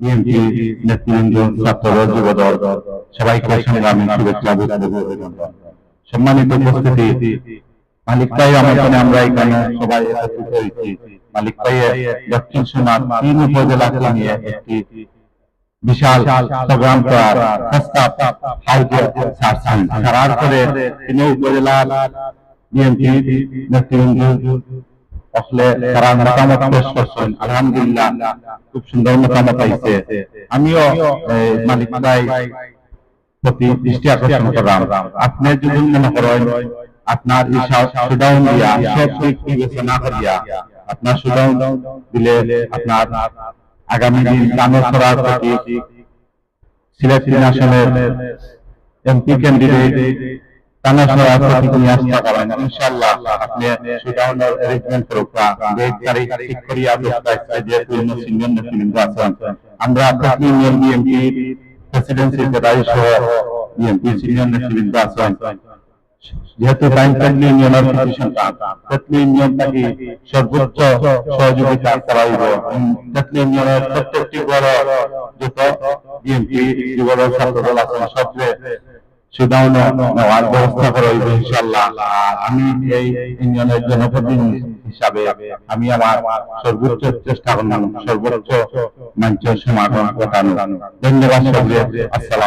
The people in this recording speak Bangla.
বিএনপি, নেতৃবৃন্দ ছাত্র যুবদল, সবাইকে সংগ্রামী শুভেচ্ছা অভিনন্দন সম্মানিত উপস্থিতি, মালিক ভাই আমন্ত্রণে আমরা এখানে সবাই একত্রিত হয়েছি। মালিক ভাইয়ের দক্ষিণ সীমার তিন উপজেলাকে নিয়ে একটি বিশাল প্রোগ্রাম করার প্রস্তাব হাইকে ছাড়ছেন। ছাড়ার পরে তিনি উপজেলার বিএনপি নেতৃবৃন্দ আসলে তারা মতামত পেশ করছেন। আলহামদুলিল্লাহ, খুব সুন্দর মতামত আইছে আমিও মালিক ভাই প্রতি দৃষ্টি আকর্ষণ করলাম। আপনি যদি মনে করেন, আপনার সুডাউন দিয়া, সব দিক বিবেচনা করিয়া আপনার সুডাউন দিলে আপনার আগামী দিন দানো করার প্রতি সিলেট আসনের এমপি ক্যান্ডিডেট টানা সরার প্রতি নিয়ে আসতে পারেন ইনশাআল্লাহ আপনি সুডাউনের অ্যারেঞ্জমেন্ট করুক ডেট তারিখ ঠিক করিয়া ব্যবস্থা আছে যেহেতু সিনিয়র যেহেতু সর্বোচ্চ সহযোগিতা করা হইব। তেতলি প্রত্যেকটি বড় যত বিএনপি সবচেয়ে সুদাউন নেওয়ার ব্যবস্থা করা হইবে ইনশাল্লাহ আমি এই ইউনিয়নের জনপ্রতিনিধি হিসাবে আমি আমার সর্বোচ্চ চেষ্টা করলাম, সর্বোচ্চ মঞ্চের সমাগম ঘটানো ধন্যবাদ আসসালাম